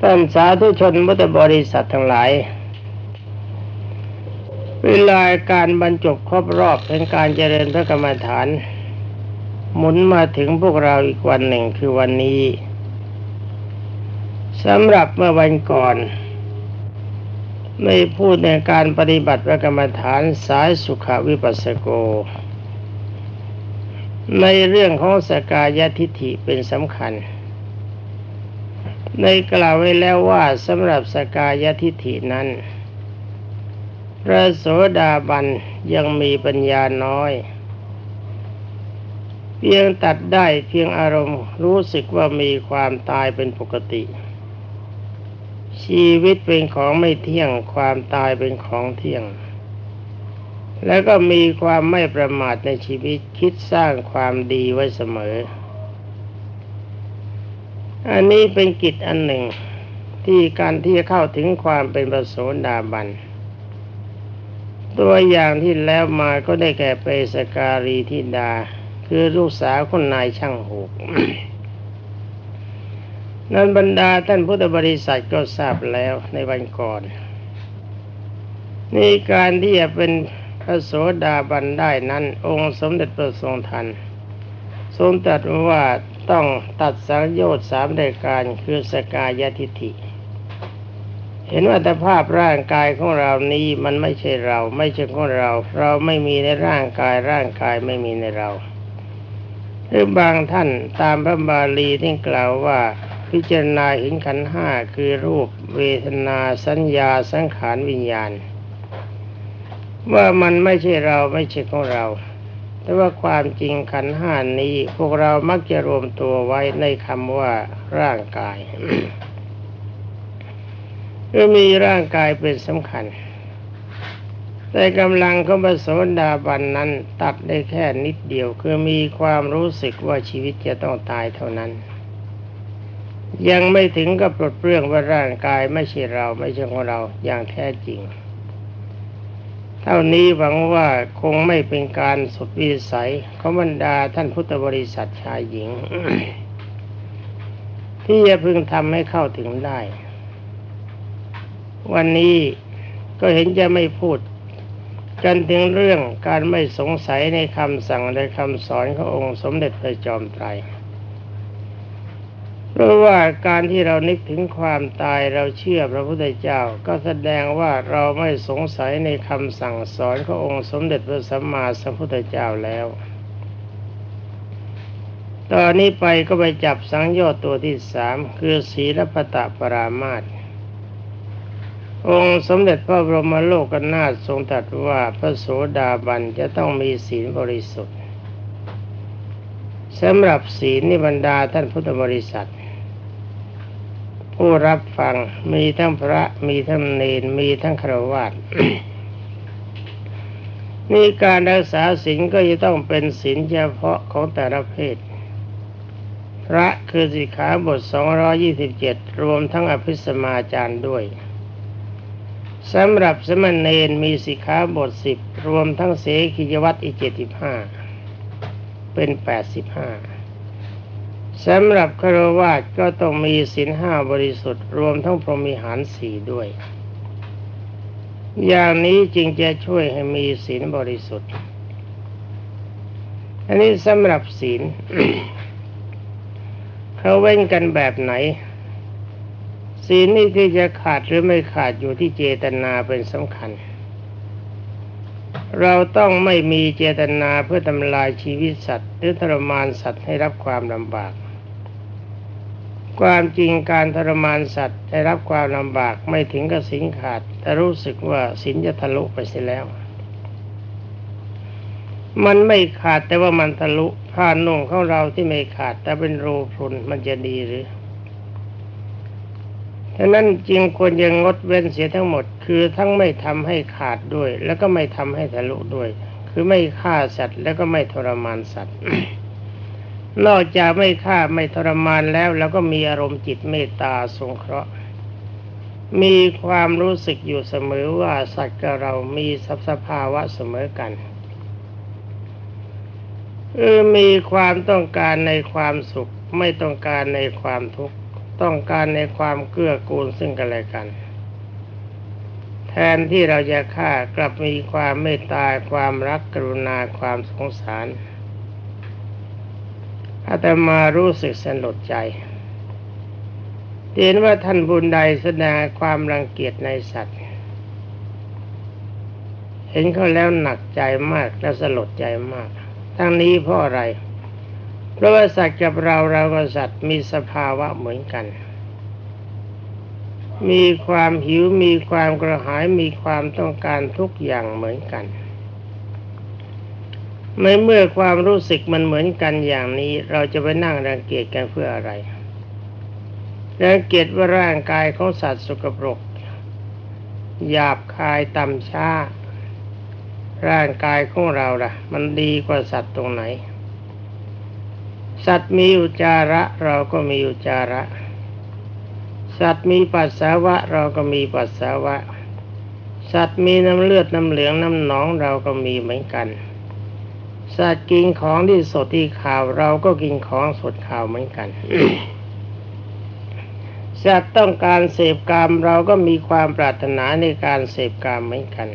ท่านสาธุชนพุทธบริษัททั้งหลาย เวลาการบรรจบครบรอบเป็นการเจริญพระกรรมฐาน หมุนมาถึงพวกเราอีกวันหนึ่งคือวันนี้สำหรับเมื่อวันก่อนไม่พูดในการปฏิบัติพระกรรมฐานสายสุขวิปัสสโก ในเรื่องของสกายทิฏฐิเป็นสำคัญ ในกล่าวไว้แล้วว่าสำหรับสกายทิฏฐินั้น พระโสดาบันยังมีปัญญาน้อย เพียงตัดได้เพียงอารมณ์รู้สึกว่ามีความตายเป็นปกติ ชีวิตเป็นของไม่เที่ยงความตายเป็นของเที่ยง แล้วก็มีความไม่ประมาทในชีวิตคิดสร้างความดีไว้เสมอ อันนี้เป็นกิจอันหนึ่ง ที่การที่จะเข้าถึงความเป็นประโสดาบัน ตัวอย่างที่แล้วมาก็ได้แก่เปสการีทิดา คือลูกสาวคนนายช่างหูกนั้นบรรดาท่านพุทธบริษัทก็ทราบแล้วในวันก่อน นี่การที่จะเป็นพระโสดาบันได้นั้น องค์สมเด็จพระทรงทันทรงตรัสว่า ต้องตัดสังโยชน์สามรายการคือสกายทิฐิ เห็นว่าแต่ภาพร่างกายของเรานี้มันไม่ใช่เรา ไม่ใช่ของเรา เราไม่มีในร่างกายร่างกายไม่มีในเราหรือบางท่านตามพระบาลีที่กล่าวว่าพิจารณาเห็นขันห้าคือรูปเวทนาสัญญาสังขารวิญญาณ ว่ามันไม่ใช่เราไม่ใช่ของเรา แต่ว่าความจริงขันห้านี้ พวกเรามักจะรวมตัวไว้ในคำว่าร่างกายก็มีร่างกายเป็นสำคัญ แต่กำลังของพระโสดาบันนั้นตัดได้แค่นิดเดียว คือมีความรู้สึกว่าชีวิตจะต้องตายเท่านั้น ยังไม่ถึงกับปลดเปลื้องว่าร่างกายไม่ใช่เราไม่ใช่ของเราอย่างแท้จริง เท่านี้หวังว่าคงไม่เป็นการสุดวิสัยของบรรดาท่านพุทธบริษัทชายหญิง ที่จะพึงทำให้เข้าถึงได้ วันนี้ก็เห็นจะไม่พูดกันถึงเรื่องการไม่สงสัยในคำสั่งในคำสอนขององค์สมเด็จพระจอมไตร เพราะว่าการที่เรานึกถึงความตายเราเชื่อพระพุทธเจ้า ก็แสดงว่าเราไม่สงสัยในคำสั่งสอนขององค์สมเด็จพระสัมมาสัมพุทธเจ้าแล้ว ตอนนี้ไปก็ไปจับสังโยชน์ตัวที่สามคือศีลปตะปรามาตองค์สมเด็จพระบรมโลกนาถทรงตรัสว่าพระโสดาบันจะต้องมีศีลบริสุทธิ์สำหรับศีลนิบรรดาท่านพุทธบริษัท ผู้รับฟังมีทั้งพระมีทั้งเนรมีทั้งครวาสนี่การรักษาศีลก็จะต้องเป็นศีลเฉพาะของแต่ละเพศ พระคือสิกขาบท 227 รวมทั้งอภิสมาจารย์ด้วยสำหรับสมณเณรมีสิกขาบท 10 รวมทั้งเสขียวัตรอีก 75 เป็น 85 สำหรับคารวะก็ต้องมีศีลห้าบริสุทธิ์ รวมทั้งพรหมิหารสี่ด้วย อย่างนี้จึงจะช่วยให้มีศีลบริสุทธิ์ อันนี้สำหรับศีลเขาเว้นกันแบบไหน ศีลนี่ที่จะขาดหรือไม่ขาดอยู่ที่เจตนาเป็นสำคัญ เราต้องไม่มีเจตนาเพื่อทำลายชีวิตสัตว์ หรือทรมานสัตว์ให้รับความลำบาก ความจริงการทรมานสัตว์ได้รับความลำบากไม่ถึงกับสินขาด แต่รู้สึกว่าสินจะทะลุไปเสียแล้ว มันไม่ขาดแต่ว่ามันทะลุผ้านุ่งของเราที่ไม่ขาด แต่เป็นรูพรุนมันจะดีหรือฉะนั้นจริงควรยังงดเว้นเสียทั้งหมด คือทั้งไม่ทำให้ขาดด้วย แล้วก็ไม่ทำให้ทะลุด้วย คือไม่ฆ่าสัตว์แล้วก็ไม่ทรมานสัตว์ นอกจากไม่ฆ่าไม่ทรมานแล้ว แล้วก็มีอารมณ์จิตเมตตาสงเคราะห์ มีความรู้สึกอยู่เสมอว่าสัตว์กับเรามีสสภาวะเสมอกันเออมีความต้องการในความสุข ไม่ต้องการในความทุกข์ต้องการในความเกื้อกูลซึ่งกันและกัน แทนที่เราจะฆ่ากลับมีความเมตตาความรักกรุณาความสงสาร อาตมารู้สึกสลดใจเห็นว่าท่านบุญใดแสดงความรังเกียจในสัตว์ เห็นเขาแล้วหนักใจมากและสลดใจมาก ทั้งนี้เพราะอะไร เพราะว่าสัตว์กับเราเรากับสัตว์มีสภาวะเหมือนกัน มีความหิวมีความกระหายมีความต้องการทุกอย่างเหมือนกัน ในเมื่อความรู้สึกมันเหมือนกันอย่างนี้ เราจะไปนั่งรังเกียจกันเพื่ออะไรรังเกียจว่าร่างกายของสัตว์สกปรก หยาบคายต่ำช้า ร่างกายของเราล่ะ มันดีกว่าสัตว์ตรงไหน สัตว์มีอุจาระ เราก็มีอุจาระ สัตว์มีปัสสาวะ เราก็มีปัสสาวะ สัตว์มีน้ำเลือดน้ำเหลืองน้ำหนองเราก็มีเหมือนกัน สัตว์กินของที่สดที่ข่าวเราก็กินของสดข่าวเหมือนกันสัตว์ต้องการเสพกรรมเราก็มีความปรารถนาในการเสพกรรมเหมือนกัน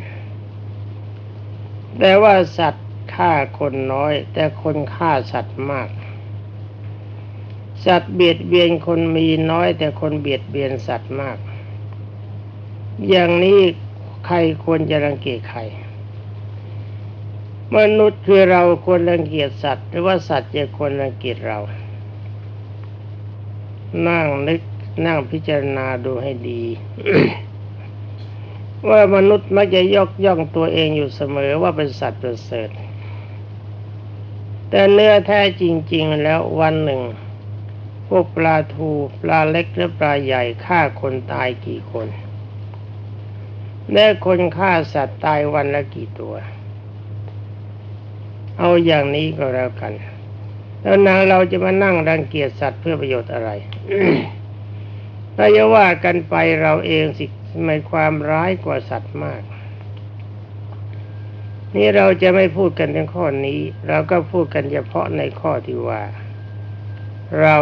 แต่ว่าสัตว์ฆ่าคนน้อย แต่คนฆ่าสัตว์มาก สัตว์เบียดเบียนคนมีน้อย แต่คนเบียดเบียนสัตว์มาก อย่างนี้ใครควรจะรังเกียจใคร มนุษย์คือเราควรรังเกียจสัตว์ หรือว่าสัตว์จะควรรังเกียจเรา นั่งนึกนั่งพิจารณาดูให้ดี ว่ามนุษย์มักจะยกย่องตัวเองอยู่เสมอว่าเป็นสัตว์ประเสริฐแต่เนื้อแท้จริง ๆ แล้ววันหนึ่ง พวกปลาทูปลาเล็กและปลาใหญ่ฆ่าคนตายกี่คนและคนฆ่าสัตว์ตายวันละกี่ตัว เอาอย่างนี้ก็แล้วกัน แล้วนางเราจะมานั่งรังเกียจสัตว์เพื่อประโยชน์อะไรถ้าจะว่ากันไปเราเองสิมีความร้ายกว่าสัตว์มาก นี่เราจะไม่พูดกันในข้อนี้ เราก็พูดกันเฉพาะในข้อที่ว่า เรา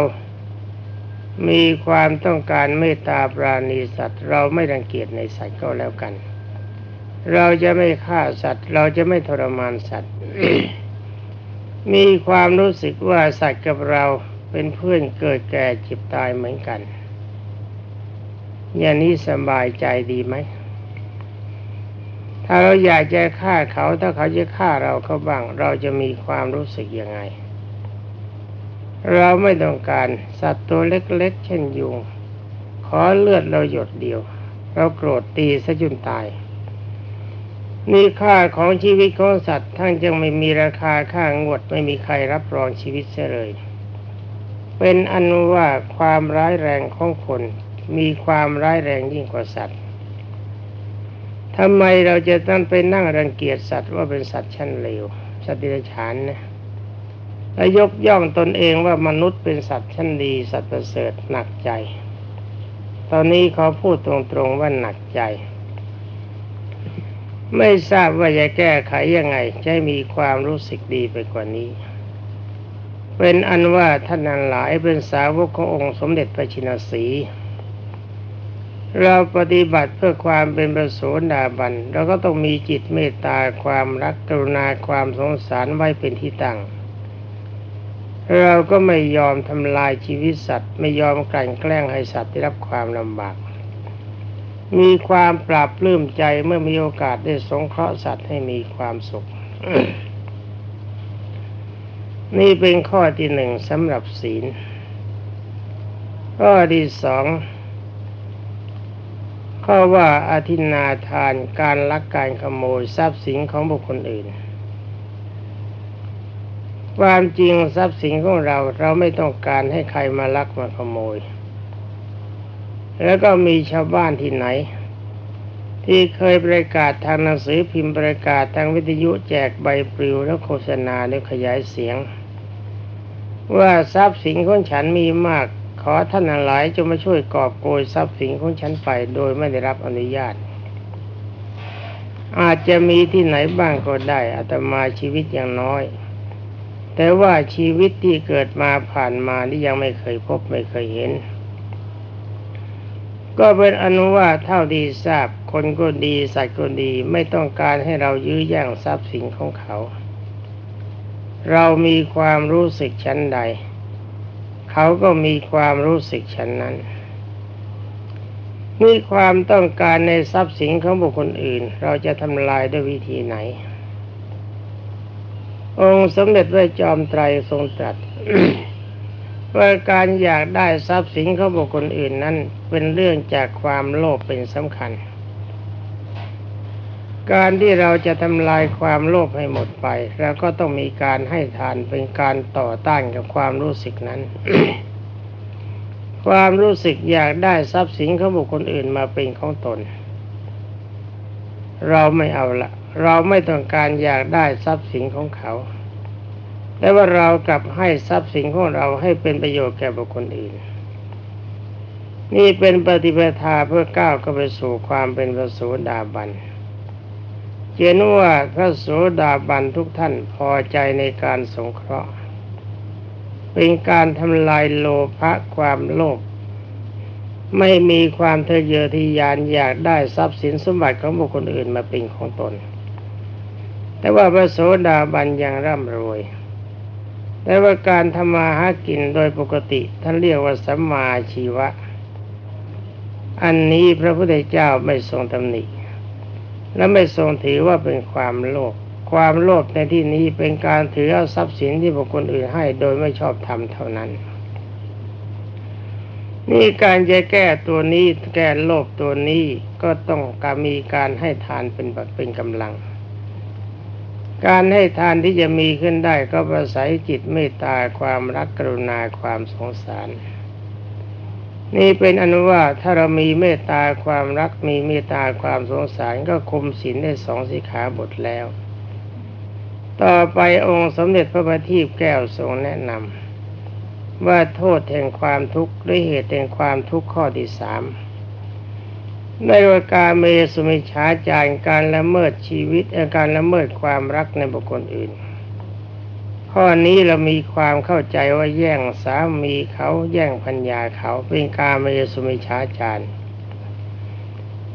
มีความต้องการเมตตาปราณีสัตว์ เราไม่รังเกียจในสัตว์ก็แล้วกัน เราจะไม่ฆ่าสัตว์ เราจะไม่ทรมานสัตว์ มีความรู้สึกว่าสัตว์กับเราเป็นเพื่อนเกิดแก่จ็บตายเหมือนกัน อย่างนี้สบายใจดีไหม ถ้าเราอยากจะฆ่าเขาถ้าเขาจะฆ่าเราเขาบ้าง เราจะมีความรู้สึกยังไง เราไม่ต้องการสัตว์ตัวเล็กๆ เช่นยุงขอเลือดเราหยดเดียว เราโกรธตีซะจนตาย นี่ค่าของชีวิตของสัตว์ทั้งจึงไม่มีราคาค่างวดไม่มีใครรับรองชีวิตเสียเลย เป็นอันว่าความร้ายแรงของคน มีความร้ายแรงยิ่งกว่าสัตว์ทำไมเราจะต้องไปนั่งรังเกียจสัตว์ว่าเป็นสัตว์ชั้นเลวสัตว์ดิฉานนะและยกย่องตนเองว่ามนุษย์เป็นสัตว์ชั้นดี สัตว์ประเสริฐหนักใจ ตอนนี้เขาพูดตรงๆว่าหนักใจ ไม่ทราบว่าจะแก้ไขยังไงจะมีความรู้สึกดีไปกว่านี้ เป็นอันว่าท่านนั้นหลายเป็นสาวกขององค์สมเด็จพระชินสี เราปฏิบัติเพื่อความเป็นประโสดาบันเราก็ต้องมีจิตเมตตาความรักกรุณาความสงสารไว้เป็นที่ตั้งเราก็ไม่ยอมทำลายชีวิตสัตว์ ไม่ยอมกลั่นแกล้งให้สัตว์ได้รับความลำบาก มีความปราบปลื้มใจเมื่อมีโอกาสได้สงเคราะห์สัตว์ให้มีความสุข นี่เป็นข้อที่หนึ่งสำหรับศีล ข้อที่สองข้อว่าอาทินาทานการลักการขโมยทรัพย์สินของบุคคลอื่น ความจริงทรัพย์สินของเราเราไม่ต้องการให้ใครมาลักมาขโมย แล้วก็มีชาวบ้านที่ไหน ที่เคยประกาศทางหนังสือพิมพ์ประกาศทางวิทยุแจกใบปลิวและโฆษณาและขยายเสียง ว่าทรัพย์สินของฉันมีมาก ขอท่านหลายจะมาช่วยกอบโกยทรัพย์สินของฉันไปโดยไม่ได้รับอนุญาต อาจจะมีที่ไหนบ้างก็ได้อาตมาชีวิตอย่างน้อยแต่ว่าชีวิตที่เกิดมาผ่านมานี่ยังไม่เคยพบไม่เคยเห็น ก็เป็นอนุว่าเท่าดีทราบ คนก็ดีสัตว์ก็ดีไม่ต้องการให้เรายื้อแย่งทรัพย์สินของเขา เรามีความรู้สึกชั้นใด เขาก็มีความรู้สึกชั้นนั้นมีความต้องการในทรัพย์สินของบุคคลอื่น เราจะทำลายด้วยวิธีไหน องค์สมเด็จพระจอมไตรทรงตรัส ว่าการอยากได้ทรัพย์สินของบุคคลอื่นนั้น เป็นเรื่องจากความโลภเป็นสำคัญ การที่เราจะทำลายความโลภให้หมดไปเราก็ต้องมีการให้ทานเป็นการต่อต้านกับความรู้สึกนั้น ความรู้สึกอยากได้ทรัพย์สินของบุคคลอื่นมาเป็นของตน เราไม่เอาละเราไม่ต้องการอยากได้ทรัพย์สินของเขา แต่ว่าเรากลับให้ทรัพย์สินของเราให้เป็นประโยชน์แก่บุคคลอื่น นี่เป็นปฏิปทาเพื่อก้าวเข้าไปสู่ความเป็นพระโสดาบันเขียนว่าพระโสดาบันทุกท่านพอใจในการสงเคราะห์ เป็นการทำลายโลภะความโลภไม่มีความทะเยอทะยานอยากได้ทรัพย์สินสมบัติของบุคคลอื่นมาเป็นของตน แต่ว่าพระโสดาบันยังร่ำรวย แต่ว่าการทำมาหากินโดยปกติ ท่านเรียกว่าสัมมาชีวะ อันนี้พระพุทธเจ้าไม่ทรงตำหนิและไม่ทรงถือว่าเป็นความโลภความโลภในที่นี้เป็นการถือเอาทรัพย์สินที่บุคคลอื่นให้โดยไม่ชอบธรรมเท่านั้น นี่การจะแก้ตัวนี้แก้โลภตัวนี้ก็ต้องการมีการให้ทานเป็นเป็นกำลัง การให้ทานที่จะมีขึ้นได้ก็อาศัยจิตเมตตาความรักกรุณาความสงสาร นี่เป็นอนุว่าถ้าเรามีเมตตาความรักมีเมตตาความสงสารก็คุมศีลได้สองสิขาบทแล้ว ต่อไปองค์สมเด็จพระบัณฑิตแก้วทรงแนะนำว่าโทษแห่งความทุกข์ด้วยเหตุแห่งความทุกข์ข้อที่สาม ในวการเมสุมิชาจารการละเมิดชีวิตการละเมิดความรักในบุคคลอื่น ข้อนี้เรามีความเข้าใจว่าแย่งสามีเขาแย่งพัญญาเขาเป็นการเมสุมิชาจาร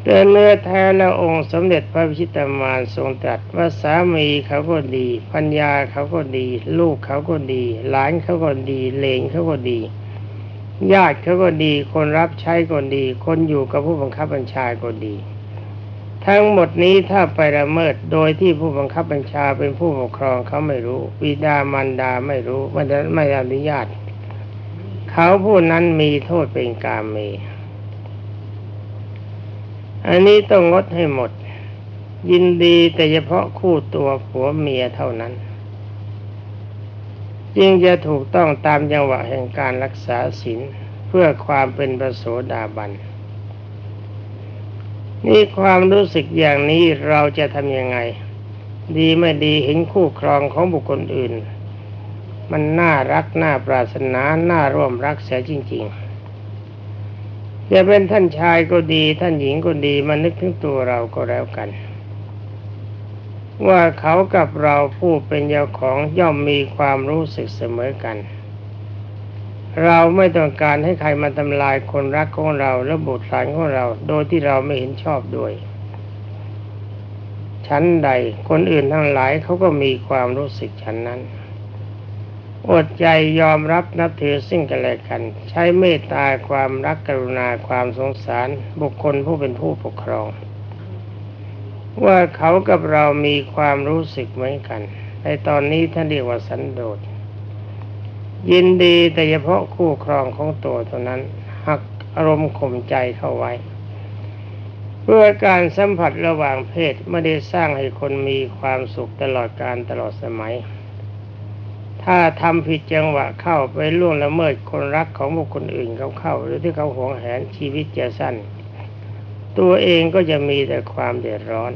แต่เนื้อแท้แล้วองค์สมเด็จพระพิชิตามารทรงตรัสว่าสามีเขาก็ดีพัญญาเขาก็ดี ลูกเขาก็ดี หลานเขาก็ดีเลงเขาก็ดี ญาติเขาก็ดี คนรับใช้ก็ดี คนอยู่กับผู้บังคับบัญชาก็ดี ทั้งหมดนี้ถ้าไปละเมิดโดยที่ผู้บังคับบัญชาเป็นผู้ปกครองเขาไม่รู้บิดามารดาไม่รู้ไม่ได้ไม่อนุญาต เขาผู้นั้นมีโทษเป็นกามเมอันนี้ต้องงดให้หมด ยินดีแต่เฉพาะคู่ตัวผัวเมียเท่านั้น จึงจะถูกต้องตามจังหวะแห่งการรักษาศีลเพื่อความเป็นประโสดาบัน นี่ความรู้สึกอย่างนี้เราจะทำยังไง ดีไม่ดีเห็นคู่ครองของบุคคลอื่น มันน่ารักน่าปรารถนาน่าร่วมรักเสียจริง ๆ จะเป็นท่านชายก็ดีท่านหญิงก็ดีมานึกถึงตัวเราก็แล้วกัน ว่าเขากับเราผู้เป็นเจ้าของย่อมมีความรู้สึกเสมอกัน เราไม่ต้องการให้ใครมาทำลายคนรักของเราและบุตรหลานของเรา โดยที่เราไม่เห็นชอบด้วยชั้นใดคนอื่นทั้งหลายเขาก็มีความรู้สึกชั้นนั้น อดใจยอมรับนับถือซึ่งกันและกัน ใช้เมตตาความรักกรุณาความสงสาร บุคคลผู้เป็นผู้ปกครอง ว่าเขากับเรามีความรู้สึกเหมือนกัน ในตอนนี้ท่านเรียกว่าสันโดษ ยินดีแต่เฉพาะคู่ครองของตัวเท่านั้น หักอารมณ์ข่มใจเข้าไว้ เพื่อการสัมผัสระหว่างเพศไม่ได้สร้างให้คนมีความสุขตลอดการตลอดสมัย ถ้าทำผิดจังหวะเข้าไปล่วงละเมิดคนรักของบุคคลอื่นเขาเข้า หรือที่เขาหวงแหนชีวิตจะสั้น ตัวเองก็จะมีแต่ความเดือดร้อน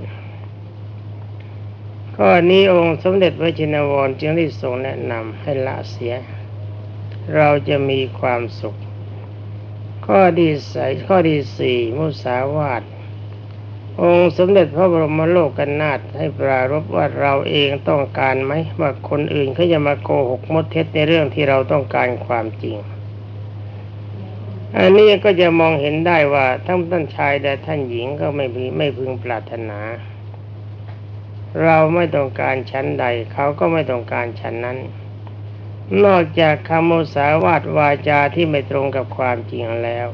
ข้อนี้องค์สมเด็จพระจินวรจึงได้ทรงแนะนำให้ละเสีย เราจะมีความสุข ข้อดีใสข้อดีสี่มุสาวาทองค์สมเด็จพระบรมโลกกันนาถให้ปรารบว่าเราเองต้องการไหมว่าคนอื่นเขาจะมาโกหกมดเท็จในเรื่องที่เราต้องการความจริง อันนี้ก็จะมองเห็นได้ว่าทั้งท่านชายและท่านหญิงก็ไม่พึงไม่พึงปรารถนา เราไม่ต้องการชั้นใด เขาก็ไม่ต้องการชั้นนั้น นอกจากคำมุสาวาทวาจาที่ไม่ตรงกับความจริงแล้ว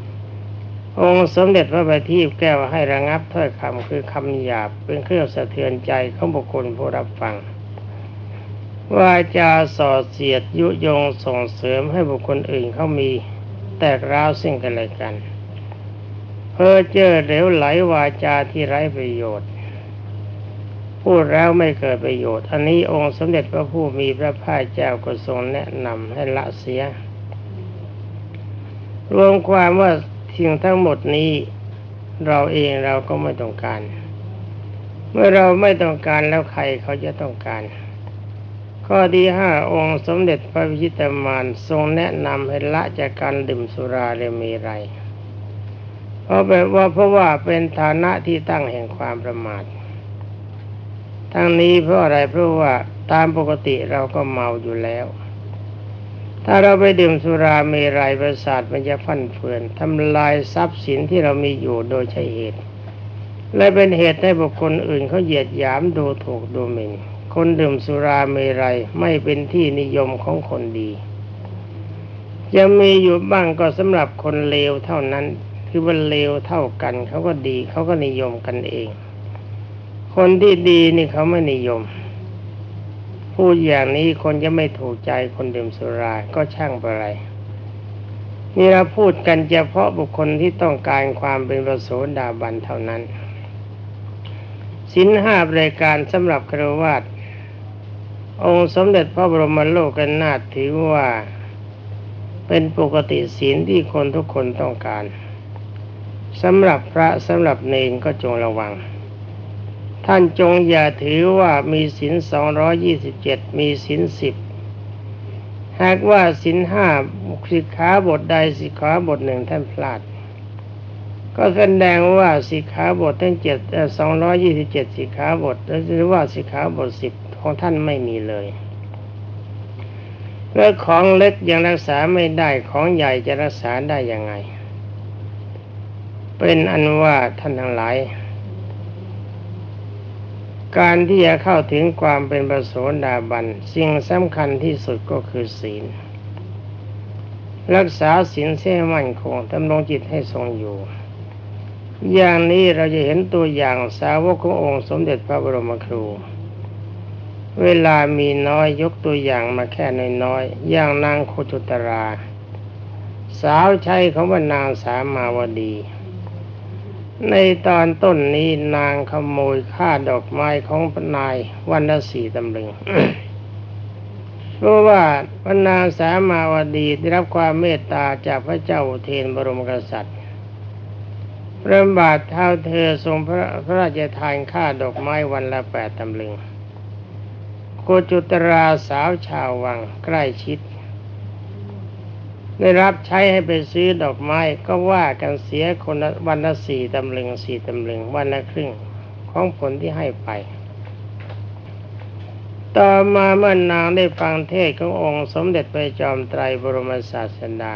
องค์สมเด็จพระบัณฑิตแก้วให้ระงับถ้อยคำคือคำหยาบเป็นเครื่องสะเทือนใจของบุคคลผู้รับฟังวาจาส่อเสียดยุยงส่งเสริมให้บุคคลอื่นเขามี แตกร้าวซึ่งกันและกัน เพ้อเจ้อเหลวไหลวาจาที่ไร้ประโยชน์ พูดแล้วไม่เกิดประโยชน์ อันนี้องค์สมเด็จพระผู้มีพระภาคเจ้าก็ทรงแนะนำให้ละเสีย รวมความว่าสิ่งทั้งหมดนี้เราเองเราก็ไม่ต้องการ เมื่อเราไม่ต้องการแล้วใครเขาจะต้องการ ข้อที่ห้าองค์สมเด็จพระวิชิตมานทรงแนะนำให้ละจากการดื่มสุราเรมีไรเพราะแบบว่าเพราะว่าเป็นฐานะที่ตั้งแห่งความประมาท ทั้งนี้เพราะอะไรเพราะว่าตามปกติเราก็เมาอยู่แล้ว ถ้าเราไปดื่มสุราเมรัยประสาทมันจะฟั่นเฟือนทำลายทรัพย์สินที่เรามีอยู่โดยใช่เหตุ และเป็นเหตุให้บุคคลอื่นเขาเหยียดหยามดูถูกดูหมิ่น คนดื่มสุราเมรัยไม่เป็นที่นิยมของคนดีจะมีอยู่บ้างก็สำหรับคนเลวเท่านั้นคือว่าเลวเท่ากัน เขาก็ดีเขาก็นิยมกันเอง คนที่ดีนี่เขาไม่นิยม พูดอย่างนี้คนจะไม่ถูกใจคนดื่มสุราก็ช่างไปไรนี่เราพูดกันเฉพาะบุคคลที่ต้องการความเป็นประโสดาบันเท่านั้นสินห้ารายการสำหรับครวาส องค์สมเด็จพระบรมโลกนาถถือว่าเป็นปกติศีลที่คนทุกคนต้องการสำหรับพระสำหรับเนนก็จงระวัง ท่านจงอย่าถือว่ามีศีลสองร้อยี่สิบเจ็ดมีศีลสิบหากว่าศีลห้าสิกขาบทใดสิกขาบทหนึ่งท่านพลาด ก็แสดงว่าสิกขาบททั้งเจ็ดสองร้อยี่สิบเจ็ดสิกขาบทหรือว่าสิกขาบทสิบ ของท่านไม่มีเลยแล้วของเล็กยังรักษาไม่ได้ของใหญ่จะรักษาได้ยังไง เป็นอันว่าท่านทั้งหลาย การที่จะเข้าถึงความเป็นประโสดาบันสิ่งสำคัญที่สุดก็คือศีล รักษาศีลเส้มั่นคงดำรงจิตให้ทรงอยู่ อย่างนี้เราจะเห็นตัวอย่างสาวกขององค์สมเด็จพระบรมครู เวลามีน้อยยกตัวอย่างมาแค่น้อยๆอย่างนางโคจุตรา สาวใช้ของว่านางสามาวดี ในตอนต้นนี้นางขโมยค่าดอกไม้ของนายวันละสี่ตำลึงเพราะว่าพระนางสามาวดีได้รับความเมตตาจากพระเจ้าเทนบรมกษัตริย์พระบาทเท้าเธอทรงพระพระราชทานค่าดอกไม้วันละแปดตำลึง โกจุตราสาวชาววังใกล้ชิด ได้รับใช้ให้ไปซื้อดอกไม้ก็ว่ากันเสียคนวันละสี่ตำลึงสี่ตำลึงวันละครึ่งของผลที่ให้ไป ต่อมาเมื่อนางได้ฟังเทศขององค์สมเด็จพระจอมไตรบรมศาสดา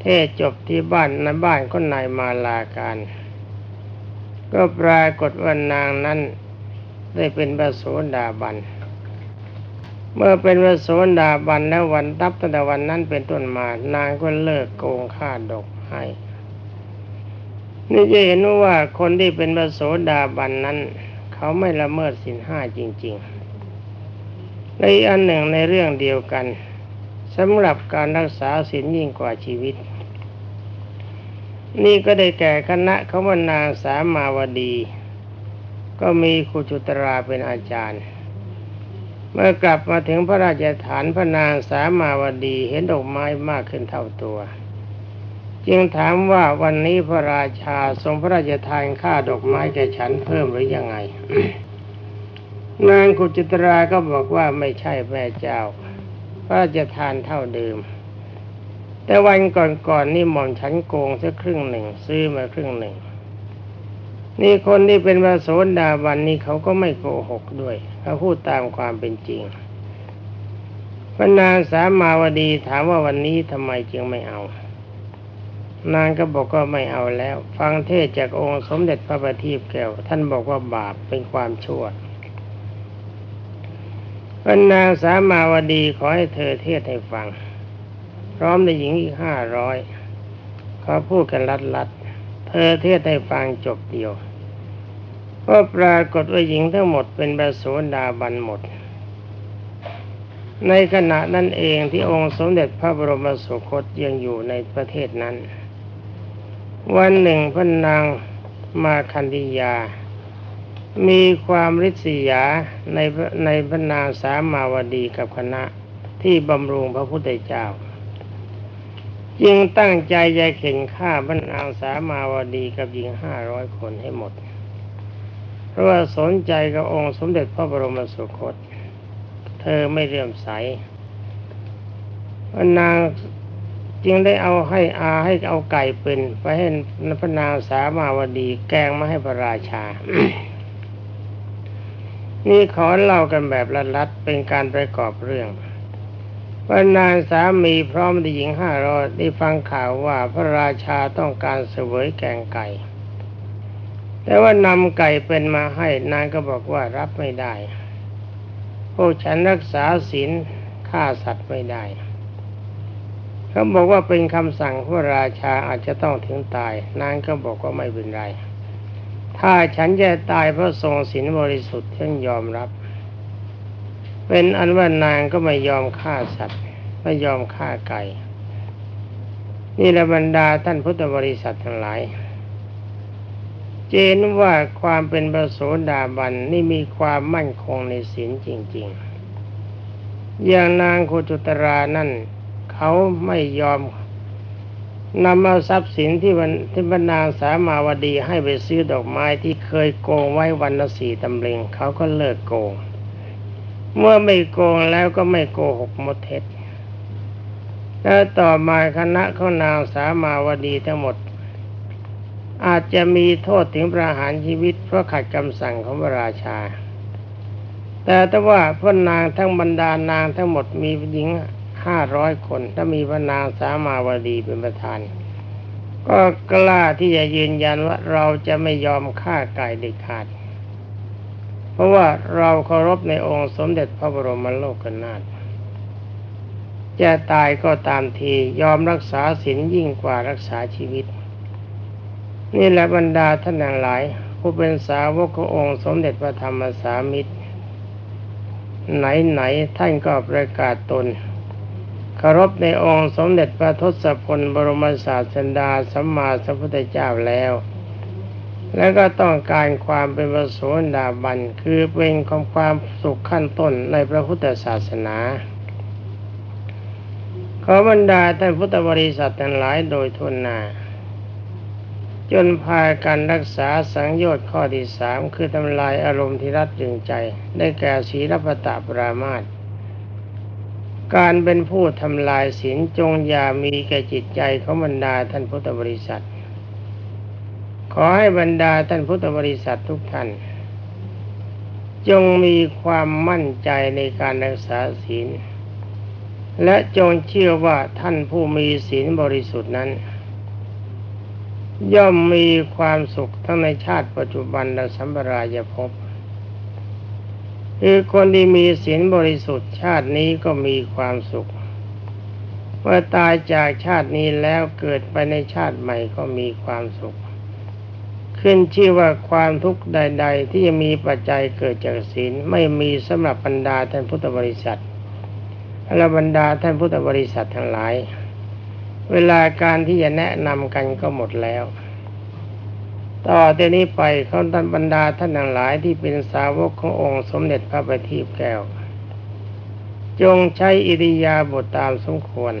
เทศจบที่บ้านในบ้านก็นายมาลาการ ก็ปรากฏว่านางนั้น ได้เป็นพระโสดาบัน เมื่อเป็นพระโสดาบันแล้ววันตับตั้งแต่วันนั้นเป็นต้นมานางก็เลิกโกงค่าดอกให้ นี่จะเห็นว่าคนที่เป็นพระโสดาบันนั้น เขาไม่ละเมิดสินห้าจริงๆในอันหนึ่งในเรื่องเดียวกันสำหรับการรักษาศีลยิ่งกว่าชีวิต นี่ก็ได้แก่คณะเขาว่านางสามาวดี ก็มีครูจุตราเป็นอาจารย์ เมื่อกลับมาถึงพระราชฐานพระนางสามาวดีเห็นดอกไม้มากขึ้นเท่าตัว จึงถามว่าวันนี้พระราชาทรงพระราชทานค่าดอกไม้แก่ฉันเพิ่มหรือยังไง นางกุจิตราก็บอกว่าไม่ใช่แม่เจ้า พระราชทานเท่าเดิม แต่วันก่อนๆนนี่หม่อมฉันโกงสักครึ่งหนึ่ง ซื้อมาครึ่งหนึ่ง นี่คนที่เป็นพระโสดาบันนี่เขาก็ไม่โกหกด้วยเขาพูดตามความเป็นจริงพระนางสามาวดีถามว่าวันนี้ทำไมจึงไม่เอา นางก็บอกว่าไม่เอาแล้ว ฟังเทศจากองค์สมเด็จพระบัณฑิตแก้ว ท่านบอกว่าบาปเป็นความชั่วพระนางสามาวดีขอให้เธอเทศให้ฟัง พร้อมในหญิงอีกห้าร้อยเขาพูดกันลัดลัดๆ เธอเทศให้ฟังจบเดียว ก็ปรากฏว่าหญิงทั้งหมดเป็นบาโสดาบันหมด ในขณะนั้นเองที่องค์สมเด็จพระบรมสุคตยังอยู่ในประเทศนั้น วันหนึ่งพระนางมาคันธิยา มีความริษยาในในพระนางสามาวดีกับคณะที่บำรุงพระพุทธเจ้า จึงตั้งใจจะเข่งฆ่าพระนางสามาวดีกับหญิงห้าร้อยคนให้หมด เพราะว่าสนใจกับองค์สมเด็จพระบรมสุคต เธอไม่เลื่อมใสพระนางจึงได้เอาให้อาให้เอาไก่เป็นไปให้พระนางสามาวดีแกงมาให้พระราชา นี่ขอเล่ากันแบบลัดๆเป็นการประกอบเรื่อง พระนางสามีพร้อมด้วยหญิงห้าร้อยได้ฟังข่าวว่าพระราชาต้องการเสวยแกงไก่ แต่ว่านำไก่เป็นมาให้นางก็บอกว่ารับไม่ได้ พวกฉันรักษาศีลฆ่าสัตว์ไม่ได้เขาบอกว่าเป็นคำสั่งพระราชาอาจจะต้องถึงตาย นางก็บอกว่าไม่เป็นไร ถ้าฉันจะตายเพราะทรงศีลบริสุทธิ์ฉันยอมรับ เป็นอันว่านางก็ไม่ยอมฆ่าสัตว์ ไม่ยอมฆ่าไก่ นี่ละบรรดาท่านพุทธบริษัททั้งหลาย เจนว่าความเป็นประโสดาบันนี่มีความมั่นคงในศีลจริง ๆ อย่างนางโคจุตรานั่น เขาไม่ยอมนำเอาทรัพย์สินที่วันที่บรรนางสามาวดีให้ไปซื้อดอกไม้ที่เคยโกงไว้วันละสี่ตำลึงเขาก็เลิกโกง เมื่อไม่โกงแล้วก็ไม่โกหกมดเท็จแล้วต่อมาคณะของนางสามาวดีทั้งหมด อาจจะมีโทษถึงประหารชีวิตเพราะขัดคำสั่งของพระราชา แต่ถ้าว่าพระนางทั้งบรรดานางทั้งหมดมีหญิงห้าร้อยคนถ้ามีพระนางสามาวดีเป็นประธาน ก็กล้าที่จะยืนยันว่าเราจะไม่ยอมฆ่าไก่เด็ดขาด เพราะว่าเราเคารพในองค์สมเด็จพระบรมโลกนาถจะตายก็ตามทียอมรักษาศีลยิ่งกว่ารักษาชีวิต นี่แหละบรรดาท่านทั้งหลาย ผู้เป็นสาวกขององค์สมเด็จพระธรรมสามิตร ไหนๆท่านก็ประกาศตนเคารพในองค์สมเด็จพระทศพลบรมศาสดาสัมมาสัมพุทธเจ้าแล้ว แล้วก็ต้องการความเป็นประโสดาบันคือเป็นความความสุขขั้นต้นในพระพุทธศาสนาขอบรรดาท่านพุทธบริษัททั้งหลายโดยทุนนาจนพากันรักษาสังโยชน์ข้อที่สามคือทำลายอารมณ์ที่รัดรึงใจ ได้แก่ศีลปตะปรามาตการเป็นผู้ทำลายศีลจงอย่ามีแก่จิตใจของบรรดาท่านพุทธบริษัท ขอให้บรรดาท่านพุทธบริษัททุกท่าน จงมีความมั่นใจในการรักษาศีล และจงเชื่อว่าท่านผู้มีศีลบริสุทธิ์นั้น ย่อมมีความสุขทั้งในชาติปัจจุบันและสัมปรายภพคือคนที่มีศีลบริสุทธิ์ชาตินี้ก็มีความสุขเมื่อตายจากชาตินี้แล้วเกิดไปในชาติใหม่ก็มีความสุข ขึ้นชื่อว่าความทุกข์ใด ๆ ที่จะมีปัจจัยเกิดจากศีลไม่มีสำหรับบรรดาท่านพุทธบริษัทและบรรดาท่านพุทธบริษัททั้งหลาย เวลาการที่จะแนะนำกันก็หมดแล้ว ต่อแต่นี้ไปเขาท่านบรรดาท่านทั้งหลายที่เป็นสาวกขององค์สมเด็จพระบัณฑิตแก้ว จงใช้อิริยาบถตามสมควร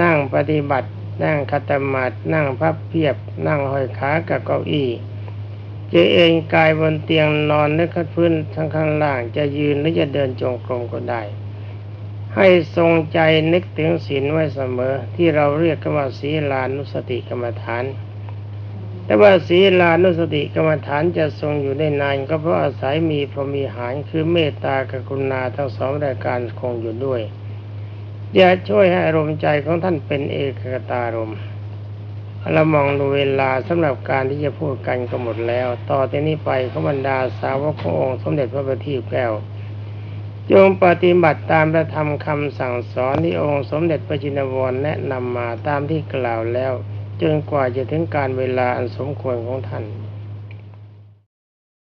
นั่งปฏิบัติ นั่งคัตมาดนั่งพับเพียบ นั่งห้อยขากับเก้าอี้จะเองกายบนเตียงนอนนึกขัดพื้นทั้งข้างล่างจะยืนหรือจะเดินจงกรมก็ได้ ให้ทรงใจนึกถึงศีลไว้เสมอ ที่เราเรียกกันว่าศีลานุสติกรรมฐาน แต่ว่าศีลานุสติกรรมฐานจะทรงอยู่ได้นาน ก็เพราะอาศัยมีพรมีหารคือเมตตากรุณาทั้งสองรายการคงอยู่ด้วย จะช่วยให้อารมณ์ใจของท่านเป็นเอกตารมเรามองดูเวลาสำหรับการที่จะพูดกันก็หมดแล้ว ต่อจากนี้ไปขบรรดาสาวกขององค์สมเด็จพระบัณฑิตแก้ว จงปฏิบัติตามพระธรรมคำสั่งสอนที่องค์สมเด็จพระจินวรแนะนำมาตามที่กล่าวแล้ว จนกว่าจะถึงการเวลาอันสมควรของท่าน